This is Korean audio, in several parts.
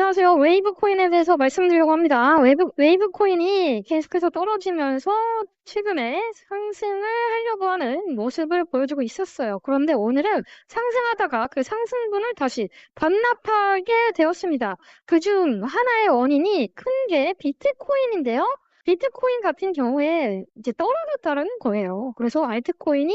안녕하세요. 웨이브 코인에 대해서 말씀드리려고 합니다. 웨이브, 웨이브 코인이 계속해서 떨어지면서 최근에 상승을 하려고 하는 모습을 보여주고 있었어요. 그런데 오늘은 상승하다가 그 상승분을 다시 반납하게 되었습니다. 그중 하나의 원인이 큰 게 비트코인인데요. 비트코인 같은 경우에 이제 떨어졌다는 거예요. 그래서 알트코인이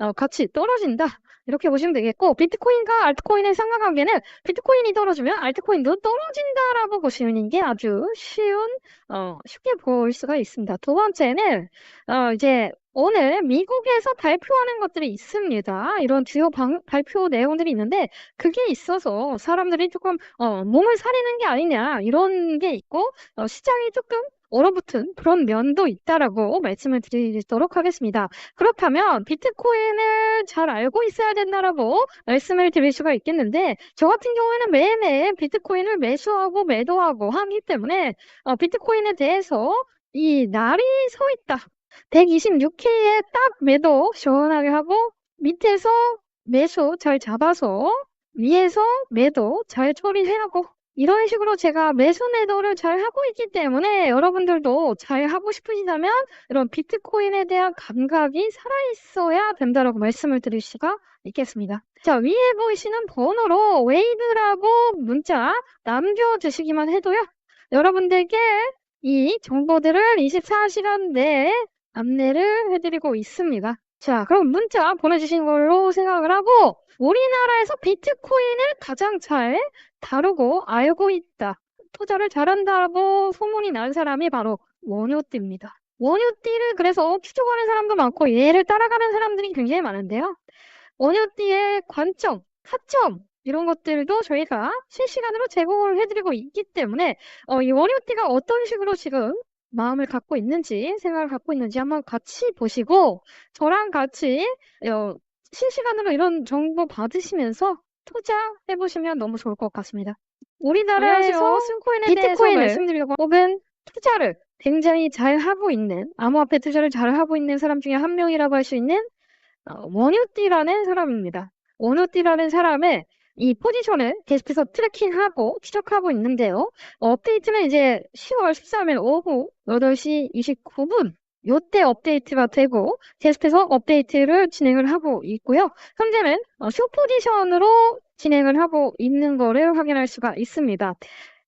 어, 같이 떨어진다. 이렇게 보시면 되겠고, 비트코인과 알트코인의 상관관계는 비트코인이 떨어지면 알트코인도 떨어진다라고 보시는 게 아주 쉬운, 어, 쉽게 볼 수가 있습니다. 두 번째는, 어, 이제 오늘 미국에서 발표하는 것들이 있습니다. 이런 주요 방, 발표 내용들이 있는데, 그게 있어서 사람들이 조금, 어, 몸을 사리는 게 아니냐, 이런 게 있고, 어, 시장이 조금 얼어붙은 그런 면도 있다라고 말씀을 드리도록 하겠습니다. 그렇다면 비트코인을 잘 알고 있어야 된다라고 말씀을 드릴 수가 있겠는데 저 같은 경우에는 매일매일 비트코인을 매수하고 매도하고 하기 때문에 어, 비트코인에 대해서 이 날이 서 있다. 126K에 딱 매도 시원하게 하고 밑에서 매수 잘 잡아서 위에서 매도 잘 처리하고 이런 식으로 제가 매수 매도를 잘 하고 있기 때문에 여러분들도 잘 하고 싶으시다면 이런 비트코인에 대한 감각이 살아있어야 된다라고 말씀을 드릴 수가 있겠습니다. 자, 위에 보이시는 번호로 웨이브라고 문자 남겨주시기만 해도요. 여러분들께 이 정보들을 24시간 내에 안내를 해드리고 있습니다. 자, 그럼 문자 보내주신 걸로 생각을 하고 우리나라에서 비트코인을 가장 잘 다루고 알고 있다. 투자를 잘한다고 소문이 난 사람이 바로 원효띠입니다. 원효띠를 그래서 추적하는 사람도 많고 얘를 따라가는 사람들이 굉장히 많은데요. 원효띠의 관점, 타점 이런 것들도 저희가 실시간으로 제공을 해드리고 있기 때문에 어, 이 원효띠가 어떤 식으로 지금 마음을 갖고 있는지 생각을 갖고 있는지 한번 같이 보시고 저랑 같이 어, 실시간으로 이런 정보 받으시면서 투자해 보시면 너무 좋을 것 같습니다. 우리나라에서. 순코인에 대해서 비트코인을 말씀드리려고 혹은 투자를 굉장히 잘 하고 있는 암호화폐 투자를 잘 하고 있는 사람 중에 한 명이라고 할 수 있는 어, 원효띠라는 사람입니다. 원효띠라는 사람의 이 포지션을 계속해서 트래킹하고 추적하고 있는데요. 어, 업데이트는 이제 10월 13일 오후 8시 29분 요때 업데이트가 되고 계속해서 업데이트를 진행을 하고 있고요. 현재는 어, 쇼 포지션으로 진행을 하고 있는 거를 확인할 수가 있습니다.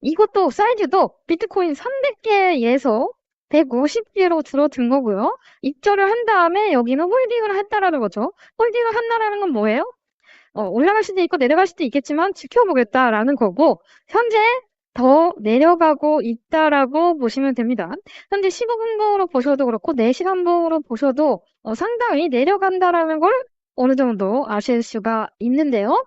이것도 사이즈도 비트코인 300개에서 150개로 줄어든 거고요. 입절을 한 다음에 여기는 홀딩을 했다라는 거죠. 홀딩을 한다라는 건 뭐예요? 어, 올라갈 수도 있고 내려갈 수도 있겠지만 지켜보겠다라는 거고 현재 더 내려가고 있다라고 보시면 됩니다. 현재 15분 봉으로 보셔도 그렇고 4시간 봉으로 보셔도 어, 상당히 내려간다라는 걸 어느 정도 아실 수가 있는데요.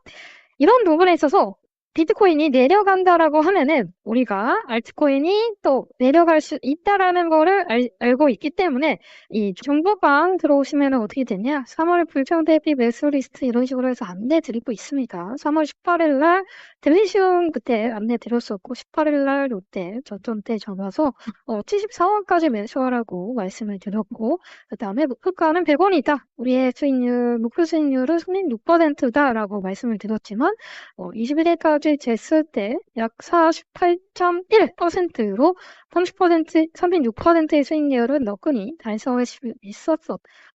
이런 부분에 있어서 비트코인이 내려간다라고 하면은 우리가 알트코인이 또 내려갈 수 있다라는 거를 알, 알고 있기 때문에 이 정보방 들어오시면 어떻게 되냐? 3월 불평 대비 매수 리스트 이런 식으로 해서 안내 드리고 있습니다. 3월 18일 날 델리시움 그때 안내 드렸었고 18일 날 롯데 저점 때 전화서 어, 74원까지 매수하라고 말씀을 드렸고 그 다음에 목표가는 100원이다. 우리의 수익률 목표 수익률은 36%다라고 말씀을 드렸지만 어, 21일까지 쟀을 때 약 48.1%로 30%, 36%의 수익률은 너끈히 달성할 수 있었던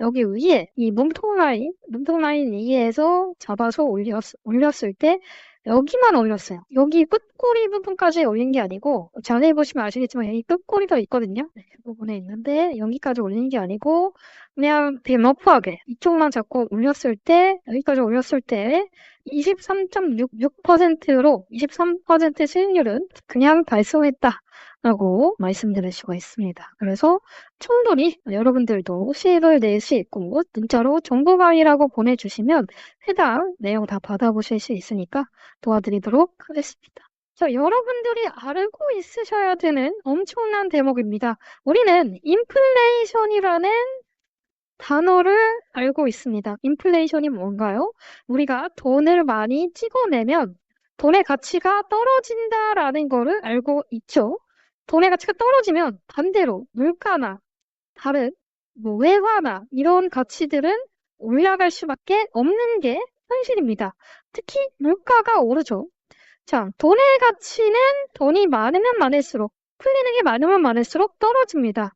여기 위에 이 몸통 라인, 몸통 라인 위에서 잡아서 올렸, 올렸을 때 여기만 올렸어요. 여기 끝꼬리 부분까지 올린 게 아니고 자세히 보시면 아시겠지만 여기 끝꼬리가 있거든요. 네, 그 부분에 있는데 여기까지 올린 게 아니고 그냥 되게 러프하게 이쪽만 잡고 올렸을 때 여기까지 올렸을 때 23.66%로 23% 수익률은 그냥 달성했다 라고 말씀드릴 수가 있습니다. 그래서 충분히 여러분들도 수익을 낼수 있고 문자로 정보 강의라고 보내주시면 해당 내용 다 받아보실 수 있으니까 도와드리도록 하겠습니다. 자, 여러분들이 알고 있으셔야 되는 엄청난 대목입니다. 우리는 인플레이션이라는 단어를 알고 있습니다. 인플레이션이 뭔가요? 우리가 돈을 많이 찍어내면 돈의 가치가 떨어진다라는 거를 알고 있죠. 돈의 가치가 떨어지면 반대로 물가나 다른 뭐 외화나 이런 가치들은 올라갈 수밖에 없는 게 현실입니다. 특히 물가가 오르죠. 자, 돈의 가치는 돈이 많으면 많을수록 풀리는 게 많으면 많을수록 떨어집니다.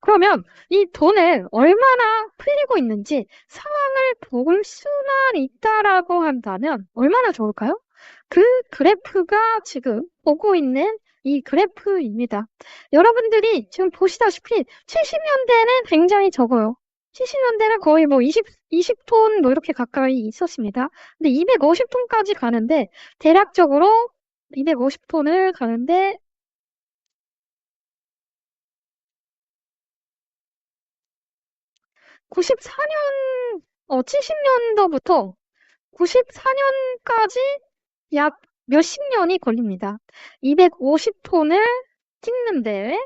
그러면 이 돈을 얼마나 풀리고 있는지 상황을 볼 수만 있다라고 한다면 얼마나 좋을까요? 그 그래프가 지금 보고 있는 이 그래프입니다. 여러분들이 지금 보시다시피 70년대는 굉장히 적어요. 70년대는 거의 뭐 20, 20톤 뭐 이렇게 가까이 있었습니다. 근데 250톤까지 가는데 대략적으로 250톤을 가는데 94년, 어, 70년도부터 94년까지 약 몇십 년이 걸립니다. 250톤을 찍는데,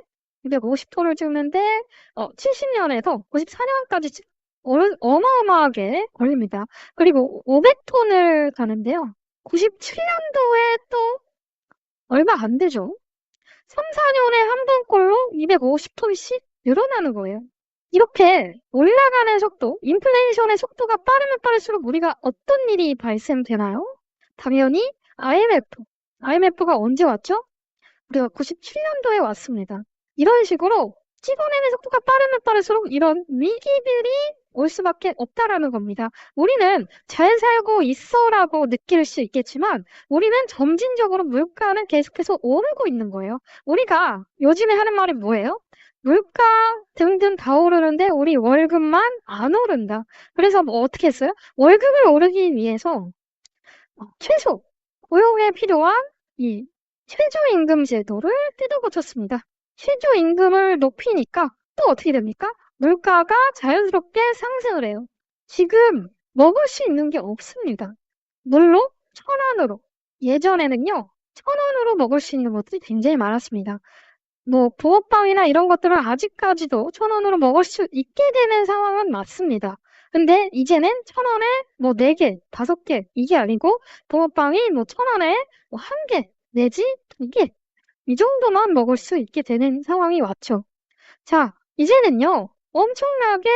250톤을 찍는데, 어, 70년에서 94년까지 어, 어마어마하게 걸립니다. 그리고 500톤을 가는데요. 97년도에 또 얼마 안 되죠. 3, 4년에 한 번꼴로 250톤씩 늘어나는 거예요. 이렇게 올라가는 속도, 인플레이션의 속도가 빠르면 빠를수록 우리가 어떤 일이 발생되나요? 당연히 IMF. IMF가 언제 왔죠? 우리가 97년도에 왔습니다. 이런 식으로 찍어내는 속도가 빠르면 빠를수록 이런 위기들이 올 수밖에 없다라는 겁니다. 우리는 잘 살고 있어라고 느낄 수 있겠지만 우리는 점진적으로 물가는 계속해서 오르고 있는 거예요. 우리가 요즘에 하는 말이 뭐예요? 물가 등등 다 오르는데 우리 월급만 안 오른다. 그래서 뭐 어떻게 했어요? 월급을 오르기 위해서 어, 최소 고용에 필요한 이 최저임금 제도를 뜯어고쳤습니다. 최저임금을 높이니까 또 어떻게 됩니까? 물가가 자연스럽게 상승을 해요. 지금 먹을 수 있는 게 없습니다. 물로 천 원으로. 예전에는요, 천 원으로 먹을 수 있는 것들이 굉장히 많았습니다. 뭐 붕어빵이나 이런 것들은 아직까지도 천 원으로 먹을 수 있게 되는 상황은 맞습니다. 근데 이제는 천 원에 뭐 네 개, 다섯 개 이게 아니고 붕어빵이 뭐 천 원에 뭐 한 개 내지 두 개 이 정도만 먹을 수 있게 되는 상황이 왔죠. 자, 이제는요 엄청나게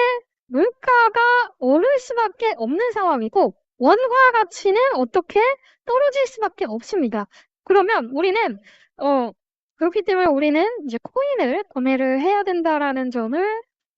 물가가 오를 수밖에 없는 상황이고 원화 가치는 어떻게 떨어질 수밖에 없습니다. 그러면 우리는 어 그렇기 때문에 우리는 이제 코인을 구매를 해야 된다라는 점을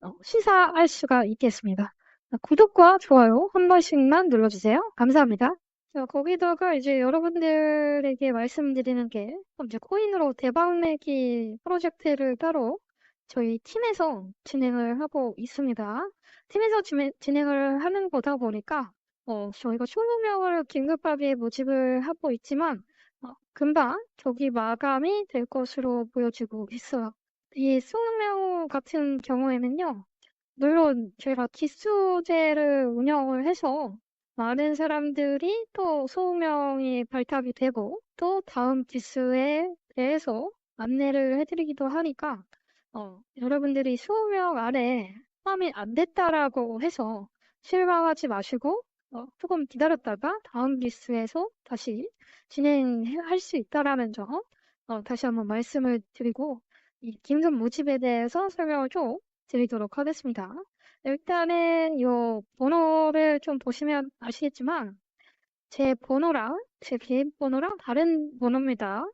어, 시사할 수가 있겠습니다. 구독과 좋아요 한 번씩만 눌러주세요. 감사합니다. 자, 거기다가 이제 여러분들에게 말씀드리는 게 이제 코인으로 대박내기 프로젝트를 따로 저희 팀에서 진행을 하고 있습니다. 팀에서 진행을 하는 거다 보니까 어, 저희가 20명을 긴급하게 모집을 하고 있지만 어, 금방 저기 마감이 될 것으로 보여지고 있어요. 이 수명 같은 경우에는요, 물론 제가 기수제를 운영을 해서 많은 사람들이 또 소명이 발탁이 되고 또 다음 기수에 대해서 안내를 해드리기도 하니까 어, 여러분들이 수명 안에 포함이 안 됐다라고 해서 실망하지 마시고 어, 조금 기다렸다가 다음 기수에서 다시 진행할 수 있다라는 점 어, 다시 한번 말씀을 드리고 이 긴급 모집에 대해서 설명을 좀 드리도록 하겠습니다. 일단은 이 번호를 좀 보시면 아시겠지만 제 번호랑 제 개인 번호랑 다른 번호입니다.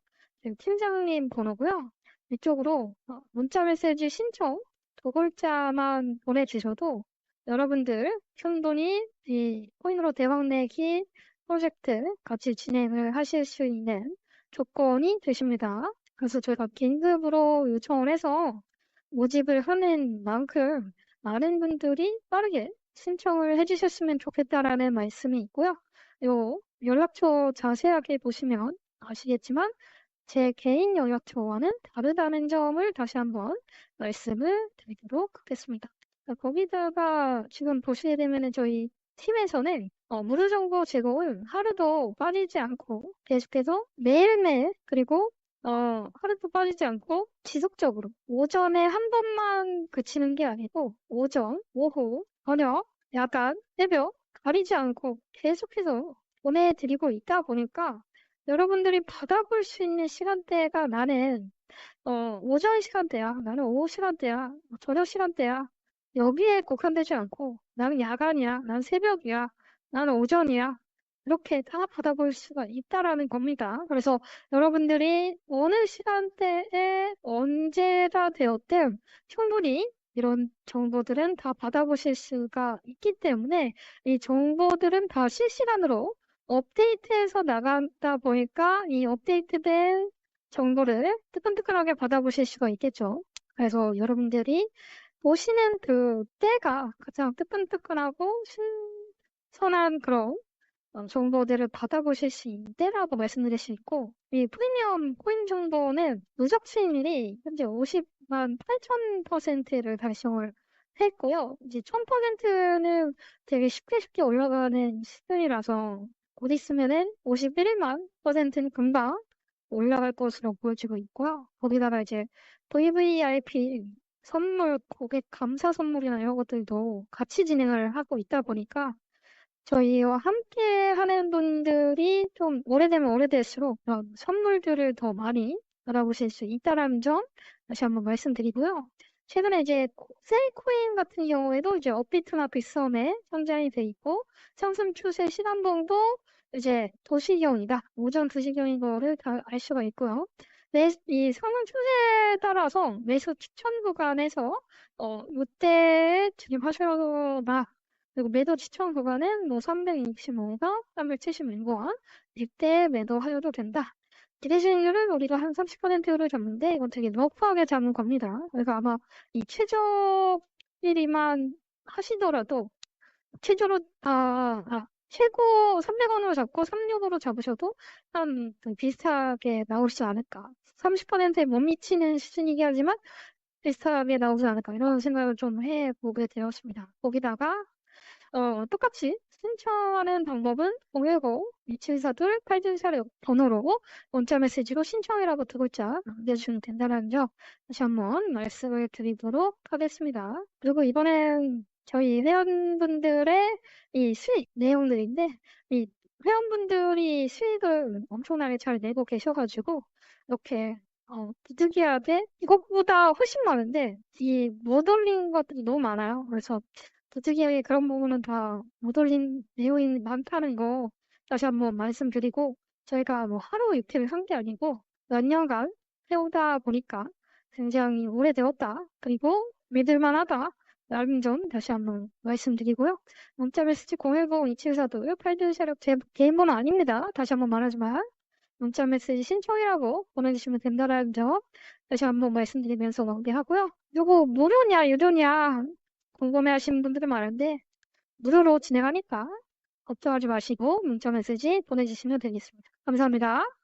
팀장님 번호고요. 이쪽으로 어, 문자 메시지 신청 두 글자만 보내주셔도 여러분들 충분히 이 코인으로 대박 내기 프로젝트 같이 진행을 하실 수 있는 조건이 되십니다. 그래서 저희가 긴급으로 요청을 해서 모집을 하는 만큼 많은 분들이 빠르게 신청을 해주셨으면 좋겠다라는 말씀이 있고요. 요 연락처 자세하게 보시면 아시겠지만 제 개인 연락처와는 다르다는 점을 다시 한번 말씀을 드리도록 하겠습니다. 어, 거기다가 지금 보시게 되면은 저희 팀에서는 어, 무료 정보 제공을 하루도 빠지지 않고 계속해서 매일매일 그리고 어, 하루도 빠지지 않고 지속적으로 오전에 한 번만 그치는 게 아니고 오전, 오후, 저녁, 야간, 새벽 가리지 않고 계속해서 보내드리고 있다 보니까 여러분들이 받아볼 수 있는 시간대가 나는 어, 오전 시간대야, 나는 오후 시간대야, 저녁 시간대야 여기에 국한되지 않고 나는 야간이야, 난 새벽이야, 나는 오전이야 이렇게 다 받아 볼 수가 있다라는 겁니다. 그래서 여러분들이 어느 시간대에 언제가 되었든 충분히 이런 정보들은 다 받아보실 수가 있기 때문에 이 정보들은 다 실시간으로 업데이트해서 나간다 보니까 이 업데이트된 정보를 뜨끈뜨끈하게 받아보실 수가 있겠죠. 그래서 여러분들이 보시는 그 때가 가장 뜨끈뜨끈하고 신선한 그런 어, 정보들을 받아보실 수 있는 때라고 말씀드릴 수 있고, 이 프리미엄 코인 정보는 누적 수익률이 현재 50만 8천 퍼센트를 달성을 했고요. 이제 1000%는 되게 쉽게 쉽게 올라가는 수준이라서 곧 있으면은 51만 퍼센트는 금방 올라갈 것으로 보여지고 있고요. 거기다가 이제 VVIP 선물, 고객 감사 선물이나 이런 것들도 같이 진행을 하고 있다 보니까 저희와 함께 하는 분들이 좀 오래되면 오래될수록 그런 선물들을 더 많이 받아보실 수 있다는 점 다시 한번 말씀드리고요. 최근에 이제 셀코인 같은 경우에도 이제 업비트나 빗썸에 상장이 돼 있고 상승 추세 시간봉도 이제 도시경이다. 오전 2시경인 거를 다 알 수가 있고요. 매, 이 상승 추세에 따라서 매수 추천 구간에서 어, 이때 진입하셔나 그리고 매도 추천 구간은 뭐 325가 376원 이때 매도하셔도 된다. 기대 수익률은 우리가 한 30%를 잡는데 이건 되게 러프하게 잡는 겁니다. 그래서 아마 이 최저일이만 하시더라도 최저로 아, 아 최고 300원으로 잡고 365로 잡으셔도 한 비슷하게 나오지 않을까. 30%에 못 미치는 수준이긴 하지만 비슷하게 나오지 않을까 이런 생각을 좀 해보게 되었습니다. 거기다가 어, 똑같이 신청하는 방법은 010 2742 824 번호로 문자 메시지로 신청이라고 두 글자 남겨주시면 된다는 점 다시 한번 말씀을 드리도록 하겠습니다. 그리고 이번엔 저희 회원분들의 이 수익 내용들인데 이 회원분들이 수익을 엄청나게 잘 내고 계셔가지고 이렇게 어, 부득이하게 이것보다 훨씬 많은데 이못 올린 것들이 너무 많아요. 그래서 부득이하게 그런 부분은 다 못 올린 내용이 많다는 거 다시 한번 말씀드리고 저희가 뭐 하루 이틀 한게 아니고 몇 년간 해오다 보니까 굉장히 오래되었다. 그리고 믿을만하다. 라는 점 다시 한번 말씀드리고요. 문자 메시지 010 2742 8246제 개인 번호 아닙니다. 다시 한번 말하지만 문자 메시지 신청이라고 보내주시면 된다는 점 다시 한번 말씀드리면서 마무리하고요. 요거 무료냐 유료냐 궁금해 하시는 분들이 많은데 무료로 진행하니까 걱정하지 마시고 문자 메시지 보내주시면 되겠습니다. 감사합니다.